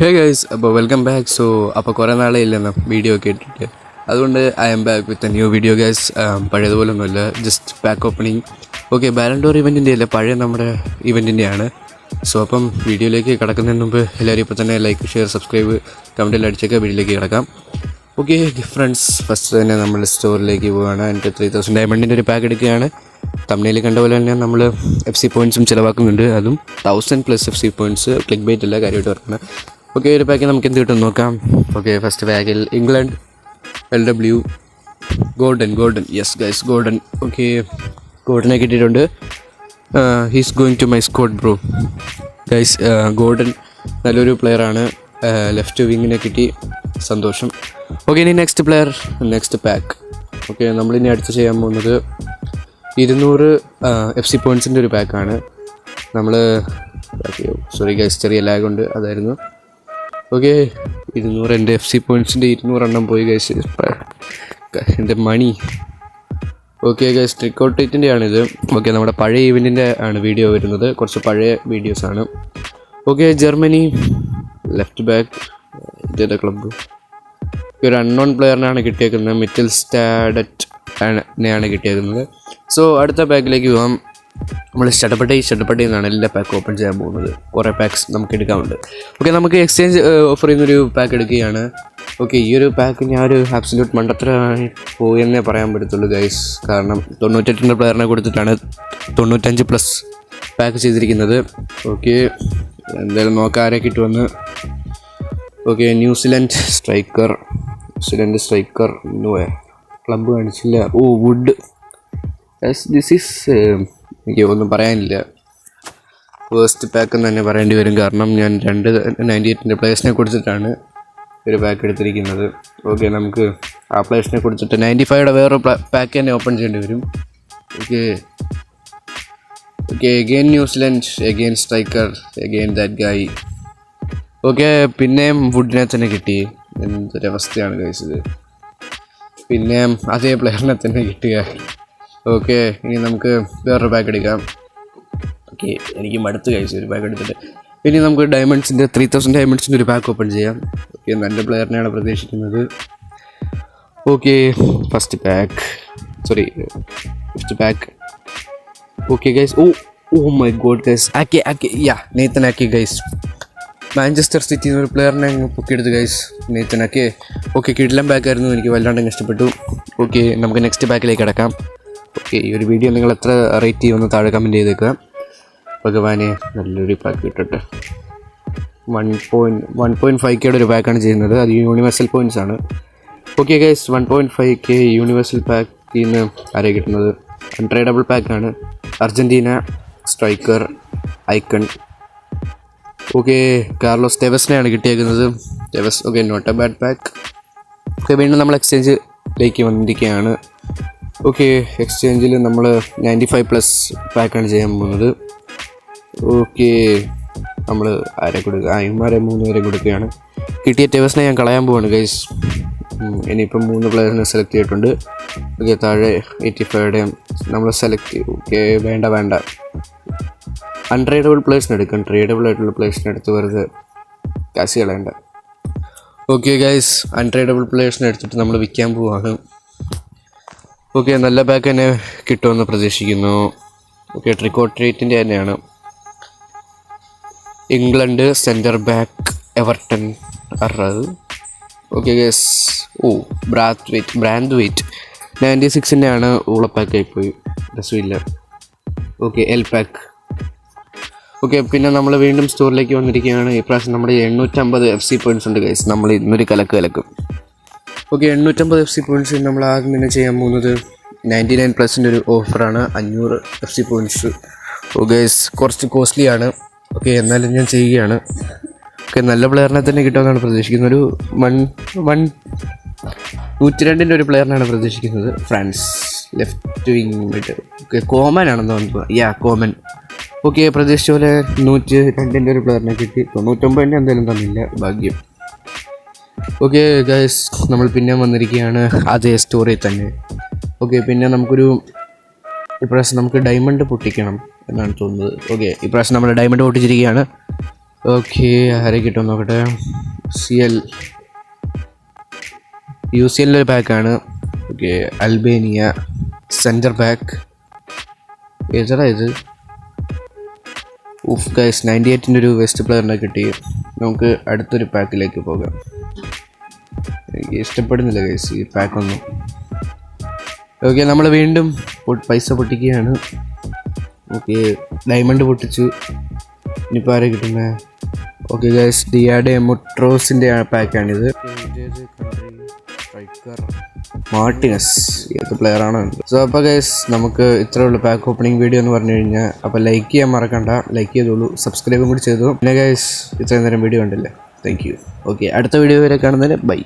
ഹേ guys അപ്പോൾ welcome back so അപ്പോൾ കുറേ നാളെ വീഡിയോ ഒക്കെ ഇട്ടിട്ട് അതുകൊണ്ട് I'm back with a new video guys പഴയതുപോലെ ഒന്നുമല്ല just pack opening okay Ballon d'Or ഇവന്റിന്റെ അല്ല പഴയ നമ്മുടെ ഇവന്റിന്റെയാണ് സോ അപ്പം വീഡിയോയിലേക്ക് കിടക്കുന്നതിന് മുമ്പ് എല്ലാവരും ഇപ്പോൾ തന്നെ ലൈക്ക് ഷെയർ സബ്സ്ക്രൈബ് കമന്റിൽ അടിച്ചൊക്കെ വീഡിയോയിലേക്ക് കിടക്കാം. ഓക്കെ ഫ്രണ്ട്സ് ഫസ്റ്റ് തന്നെ നമ്മൾ സ്റ്റോറിലേക്ക് പോവുകയാണ് എന്റെ ത്രീ തൗസൻഡ് ഡയമണ്ടിന്റെ ഒരു പാക്ക് എടുക്കുകയാണ്. തമിഴിൽ കണ്ട പോലെ തന്നെ നമ്മൾ എഫ് സി പോയിൻസും ചിലവാക്കുന്നുണ്ട്. അതും thousand plus F C points click bait അല്ല കാര്യമായിട്ട് പറഞ്ഞത് ഓക്കെ ഒരു പാക്കിൽ നമുക്ക് എന്ത് കിട്ടും നോക്കാം. Okay first പാക്കിൽ England L W golden golden yes guys golden okay ഗോൾഡനെ കിട്ടിയിട്ടുണ്ട്. He's going to my squad bro guys golden നല്ലൊരു പ്ലെയറാണ് ലെഫ്റ്റ് വിങ്ങിനെ കിട്ടി. സന്തോഷം. ഓക്കെ ഇനി next player next pack okay നമ്മളിനി അടുത്ത് ചെയ്യാൻ പോകുന്നത് ഇരുന്നൂറ് എഫ് സി പോയിൻസിന്റെ ഒരു പാക്കാണ് നമ്മൾ സോറി ഗൈസ് ചെറിയ ലാഗ് ഉണ്ട്. അതായിരുന്നു. ഓക്കെ ഇരുന്നൂറ് എന്റെ എഫ് സി പോയിൻസിന്റെ ഇരുന്നൂറെണ്ണം പോയി ഗൈസ് എന്റെ money okay guys trick out ഡേറ്റിന്റെ ആണിത്. ഓക്കെ നമ്മുടെ പഴയ ഇവന്റിന്റെ ആണ് വീഡിയോ വരുന്നത്. കുറച്ച് പഴയ വീഡിയോസാണ് ഓക്കെ ജർമ്മനി ലെഫ്റ്റ് ബാക്ക് ഇതേതാ ക്ലബ്ബ് ഒരു അൺനോൺ പ്ലെയറിനാണ് കിട്ടിയേക്കുന്നത്. മിറ്റൽ സ്റ്റാഡറ്റ് ആണ് കിട്ടിയേക്കുന്നത്. സോ അടുത്ത ബാക്കിലേക്ക് പോകാം നമ്മൾ ഷട്ടപ്പട്ടി ഷട്ടപ്പട്ടി എന്നാണ് എല്ലാ പാക്ക് ഓപ്പൺ ചെയ്യാൻ പോകുന്നത്. കുറേ പാക്സ് നമുക്ക് എടുക്കാറുണ്ട് ഓക്കെ നമുക്ക് എക്സ്ചേഞ്ച് ഓഫർ ചെയ്യുന്നൊരു പാക്ക് എടുക്കുകയാണ്. ഓക്കെ ഈ ഒരു പാക്ക് ഞാൻ ഒരു ആബ്സല്യൂട്ട് മണ്ടത്ര പോയെന്നേ പറയാൻ പറ്റത്തുള്ളൂ ഗൈസ് കാരണം തൊണ്ണൂറ്റെട്ടിന്റെ പ്ലെയറിനെ കൊടുത്തിട്ടാണ് തൊണ്ണൂറ്റഞ്ച് പ്ലസ് പാക്ക് ചെയ്തിരിക്കുന്നത്. ഓക്കെ എന്തായാലും നോക്കാം ആരെ കിട്ടുമെന്ന്. Okay New Zealand striker New Zealand striker club കാണിച്ചില്ല. ഓ വുഡ് ദിസ് ഈസ് എനിക്ക് ഒന്നും പറയാനില്ല. വേസ്റ്റ് പാക്ക് എന്ന് തന്നെ പറയേണ്ടി വരും. കാരണം ഞാൻ രണ്ട് നയന്റി എയ്റ്റിന്റെ പ്ലേസിനെ കുറിച്ചിട്ടാണ് ഒരു പാക്ക് എടുത്തിരിക്കുന്നത്. ഓക്കെ നമുക്ക് ആ പ്ലേസിനെ കുറിച്ചിട്ട് നയന്റി ഫൈവയുടെ വേറെ പാക്ക് തന്നെ ഓപ്പൺ ചെയ്യേണ്ടി വരും. Okay okay again New Zealand again striker again that guy okay പിന്നെയും വുഡിനെ തന്നെ കിട്ടി. എന്തൊരവസ്ഥയാണ് കഴിച്ചത് പിന്നെ അതേ പ്ലെയറിനെ തന്നെ കിട്ടുക. ഓക്കെ ഇനി നമുക്ക് വേറൊരു പാക്ക് എടുക്കാം. ഓക്കെ എനിക്ക് മടുത്ത് കഴിച്ചു ഒരു പാക്ക് എടുത്തിട്ട്. ഇനി നമുക്ക് ഡയമണ്ട്സിന്റെ ത്രീ തൗസൻഡ് ഡയമണ്ട്സിന്റെ ഒരു പാക്ക് ഓപ്പൺ ചെയ്യാം. ഓക്കെ നല്ല പ്ലെയറിനെയാണ് പ്രതീക്ഷിക്കുന്നത്. Okay first pack sorry first pack okay guys oh oh my god guys ആക്കി ആക്കി യാ നെയ്ത്തൻ ആക്കി ഗൈസ് മാഞ്ചസ്റ്റർ സിറ്റി ഒരു പ്ലെയറിനെ പൊക്കിയെടുത്ത് ഗൈസ് നെയ്ത്തൻ ആക്കി. ഓക്കെ കിഡ്ലം ബാക്കായിരുന്നു എനിക്ക് വല്ലാണ്ട് ഇഷ്ടപ്പെട്ടു. ഓക്കെ നമുക്ക് നെക്സ്റ്റ് ബാക്കിലേക്ക് കിടക്കാം ഓക്കെ ഈ ഒരു വീഡിയോ നിങ്ങൾ എത്ര റേറ്റ് ചെയ്യുമെന്ന് താഴെ കമന്റ് ചെയ്തേക്കുക ഭഗവാനെ നല്ലൊരു പാക്ക് കിട്ടട്ടെ. One point one point five കെയുടെ ഒരു പാക്കാണ് ചെയ്യുന്നത്. അത് യൂണിവേഴ്സൽ പോയിന്റ്സ് ആണ്. Okay guys one point five K universal പാക്കിൽ നിന്ന് ആരെ കിട്ടുന്നത്? അൺട്രേഡബിൾ പാക്കാണ് Argentina striker icon okay Carlos ടെവസിനെയാണ് കിട്ടിയേക്കുന്നത്. Tevez okay not a bad pack okay വീണ്ടും നമ്മൾ എക്സ്ചേഞ്ചിലേക്ക് വന്നിരിക്കുകയാണ്. ഓക്കെ എക്സ്ചേഞ്ചിൽ നമ്മൾ നയന്റി ഫൈവ് പ്ലസ് പാക്കാണ് ചെയ്യാൻ പോകുന്നത്. ഓക്കെ നമ്മൾ ആരെ കൊടുക്കുക അയ്യന്മാരെ മൂന്ന് പേരെ കൊടുക്കുകയാണ്. കിട്ടിയ ടെവസിനെ ഞാൻ കളയാൻ പോവാണ് ഗൈസ് ഇനിയിപ്പം മൂന്ന് പ്ലെയറിനെ സെലക്ട് ചെയ്തിട്ടുണ്ട്. ഓക്കെ താഴെ എയ്റ്റി ഫൈവുടെയും നമ്മൾ സെലക്ട് ഓക്കെ വേണ്ട വേണ്ട. അൺട്രേഡബിൾ പ്ലേസിന് എടുക്കാം ട്രേഡബിൾ ആയിട്ടുള്ള പ്ലേസിന് എടുത്ത് വെറുതെ കാശ് കളയണ്ട. ഓക്കെ ഗൈസ് അൺട്രേഡബിൾ പ്ലേയേഴ്സിനെ എടുത്തിട്ട് നമ്മൾ വിൽക്കാൻ പോവാണ്. ഓക്കെ നല്ല ബാഗ് തന്നെ കിട്ടുമെന്ന് പ്രതീക്ഷിക്കുന്നു. ഓക്കെ ട്രിക്കോട്ട് റേറ്റിന്റെ തന്നെയാണ്. England centre back Everton അറത് okay guys oh Braithwaite Braithwaite ninety സിക്സിന്റെ ആണ് ഊളപ്പാക്കായി പോയി രസമില്ല ഓക്കെ എൽ പാക്ക് ഓക്കെ പിന്നെ നമ്മൾ വീണ്ടും സ്റ്റോറിലേക്ക് വന്നിരിക്കുകയാണ്. ഇപ്രാവശ്യം നമ്മുടെ എണ്ണൂറ്റമ്പത് എഫ് സി പോയിന്റ്സ് ഉണ്ട് ഗൈസ് നമ്മൾ ഇന്നൊരു കലക്ക് കലക്കും. ഓക്കെ എണ്ണൂറ്റമ്പത് എഫ് സി പോയിന്റ്സ് നമ്മൾ ആദ്യം തന്നെ ചെയ്യാൻ പോകുന്നത് നയന്റി നയൻ പ്ലസിന്റെ ഒരു ഓഫറാണ് അഞ്ഞൂറ് എഫ് സി പോയിന്റ്സ് ഓക്കെ കുറച്ച് കോസ്റ്റ്ലി ആണ്. ഓക്കെ എന്നാലും ഞാൻ ചെയ്യുകയാണ്. ഓക്കെ നല്ല പ്ലെയറിനെ തന്നെ കിട്ടുമെന്നാണ് പ്രതീക്ഷിക്കുന്നത്. ഒരു വൺ വൺ നൂറ്റി രണ്ടിന്റെ ഒരു പ്ലെയറിനാണ് പ്രതീക്ഷിക്കുന്നത്. France left wing mid okay Coman ആണെന്ന് തോന്നുന്നു. യാ കോമൻ ഓക്കെ പ്രതീക്ഷിച്ച പോലെ നൂറ്റി രണ്ടിന്റെ ഒരു പ്ലെയറിനെ കിട്ടി. തൊണ്ണൂറ്റൊമ്പതിന്റെ എന്തായാലും തന്നില്ല. ഭാഗ്യം. ഓക്കെ ഗൈസ് നമ്മൾ പിന്നെ വന്നിരിക്കുകയാണ് അതേ സ്റ്റോറിയിൽ തന്നെ. ഓക്കെ പിന്നെ നമുക്കൊരു ഇപ്രാവശ്യം നമുക്ക് ഡയമണ്ട് പൊട്ടിക്കണം എന്നാണ് തോന്നുന്നത്. ഓക്കെ ഇപ്രാവശ്യം നമ്മൾ ഡയമണ്ട് പൊട്ടിച്ചിരിക്കുകയാണ്. ഓക്കെ ആരെ കിട്ടും നോക്കട്ടെ. സി എൽ യു സി എല്ലൊരു പാക്കാണ് ഓക്കെ അൽബേനിയ സെന്റർ പാക്ക് ഏതാ ഇത്? ഉഫ് ഗൈസ് നയന്റി എയ്റ്റിന്റെ ഒരു വെസ്റ്റ് പ്ലെയറിനെ കിട്ടി. നമുക്ക് അടുത്തൊരു പാക്കിലേക്ക് പോകാം. എനിക്ക് ഇഷ്ടപ്പെടുന്നില്ല ഗൈസ് ഈ പാക്കൊന്നും ഓക്കെ നമ്മൾ വീണ്ടും പൈസ പൊട്ടിക്കുകയാണ്. ഓക്കെ ഡയമണ്ട് പൊട്ടിച്ചു. ഇനിയിപ്പോൾ ആരെ കിട്ടുന്നത് ഓക്കെ ഗൈസ് ഡിയാഡെ മുട്രോസിന്റെ പാക്കാണിത് മാർട്ടിനസ് ഏത് പ്ലെയറാണ് സോ അപ്പോൾ ഗൈസ് നമുക്ക് ഇത്രേ ഉള്ളൂ പാക്ക് ഓപ്പണിംഗ് വീഡിയോ എന്ന് പറഞ്ഞു കഴിഞ്ഞാൽ. അപ്പോൾ ലൈക്ക് ചെയ്യാൻ മറക്കണ്ട. ലൈക്ക് ചെയ്തോളൂ. സബ്സ്ക്രൈബും കൂടി ചെയ്തു. പിന്നെ ഗൈസ് ഇത്രയും നേരം വീഡിയോ ഉണ്ടല്ലേ താങ്ക് യു ഓക്കെ അടുത്ത വീഡിയോ വരെ കാണുന്നതിന് ബൈ